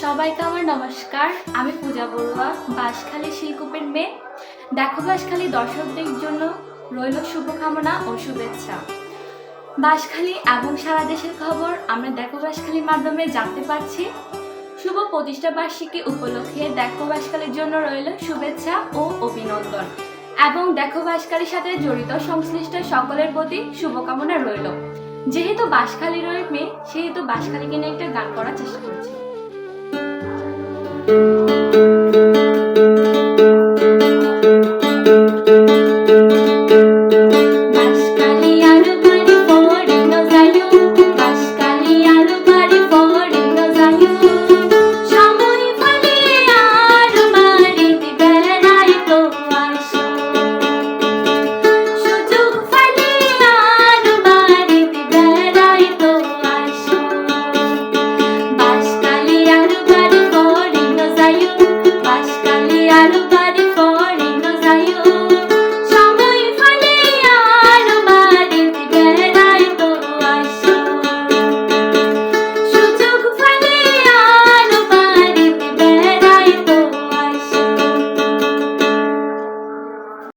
সবাইকে আমার নমস্কার। আমি পূজা বড়ুয়া, বাঁশখালী শিলকুপের মেয়ে। দেখো বাঁশখালী দর্শকদের জন্য রইল শুভকামনা ও শুভেচ্ছা। বাঁশখালী এবং সারা দেশের খবর আমরা দেখো বাঁশখালীর মাধ্যমে জানতে পারছি। শুভ প্রতিষ্ঠা বার্ষিকী উপলক্ষে দেখো বাঁশখালীর জন্য রইল শুভেচ্ছা ও অভিনন্দন। এবং দেখো বাঁশখালীর সাথে জড়িত সংশ্লিষ্ট সকলের প্রতি শুভকামনা রইল। যেহেতু বাঁশখালী রয়ে মেয়ে, সেহেতু বাঁশখালীকে নিয়ে একটা গান করার চেষ্টা করছি।